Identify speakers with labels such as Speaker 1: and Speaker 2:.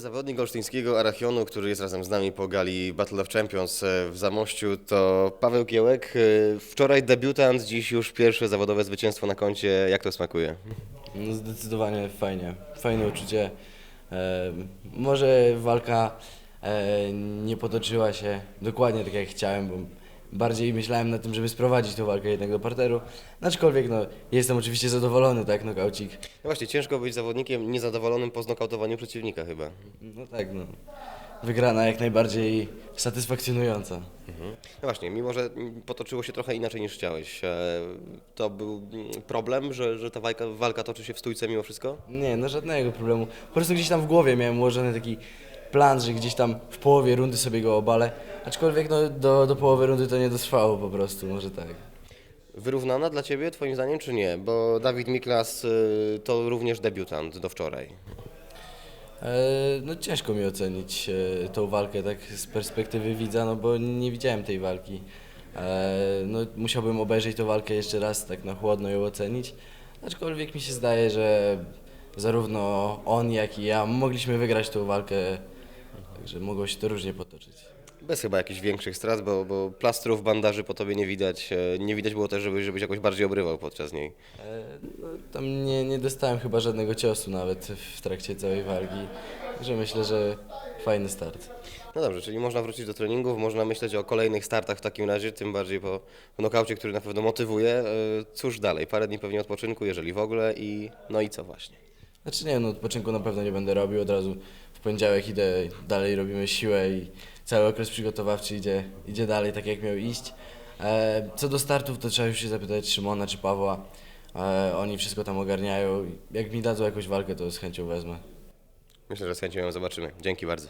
Speaker 1: Zawodnik olsztyńskiego Arachionu, który jest razem z nami po gali Battle of Champions e, w Zamościu, to Paweł Kiełek. E, Wczoraj debiutant, dziś już pierwsze zawodowe zwycięstwo na koncie. Jak to smakuje?
Speaker 2: No zdecydowanie fajnie, fajne uczucie. E, może walka nie potoczyła się dokładnie tak jak chciałem, bo bardziej myślałem nad tym, żeby sprowadzić tą walkę jednak do parteru. Aczkolwiek no, jestem oczywiście zadowolony, tak, nokaucik.
Speaker 1: No właśnie, ciężko być zawodnikiem niezadowolonym po znokautowaniu przeciwnika chyba.
Speaker 2: No tak, no. Wygrana jak najbardziej satysfakcjonująca.
Speaker 1: Mhm. No właśnie, mimo że potoczyło się trochę inaczej niż chciałeś, e, to był problem, że, że ta walka, walka toczy się w stójce mimo wszystko?
Speaker 2: Nie, no żadnego problemu. Po prostu gdzieś tam w głowie miałem ułożony taki plan, że gdzieś tam w połowie rundy sobie go obalę. Aczkolwiek no, do, do połowy rundy to nie dotrwało po prostu, może tak.
Speaker 1: Wyrównana dla Ciebie, Twoim zdaniem, czy nie? Bo Dawid Miklas y, to również debiutant do wczoraj.
Speaker 2: E, no ciężko mi ocenić e, tą walkę tak z perspektywy widza, no bo nie widziałem tej walki. E, no musiałbym obejrzeć tą walkę jeszcze raz tak na chłodno ją ocenić. Aczkolwiek mi się zdaje, że zarówno on jak i ja mogliśmy wygrać tą walkę, także mogło się to różnie potoczyć.
Speaker 1: Bez chyba jakichś większych strat, bo, bo plastrów, bandaży po Tobie nie widać. e, Nie widać było też, żebyś, żebyś jakoś bardziej obrywał podczas niej.
Speaker 2: E, No, tam nie, nie dostałem chyba żadnego ciosu nawet w trakcie całej walki, także myślę, że fajny start.
Speaker 1: No dobrze, czyli można wrócić do treningów, można myśleć o kolejnych startach w takim razie, tym bardziej po, po nokaucie, który na pewno motywuje. E, Cóż dalej? Parę dni pewnie odpoczynku, jeżeli w ogóle i no i co właśnie?
Speaker 2: Znaczy nie, no odpoczynku na pewno nie będę robił, od razu w poniedziałek idę, dalej robimy siłę i cały okres przygotowawczy idzie, idzie dalej tak jak miał iść. E, co do startów to trzeba już się zapytać Szymona czy Pawła, e, oni wszystko tam ogarniają, jak mi dadzą jakąś walkę to z chęcią wezmę.
Speaker 1: Myślę, że z chęcią ją zobaczymy. Dzięki bardzo.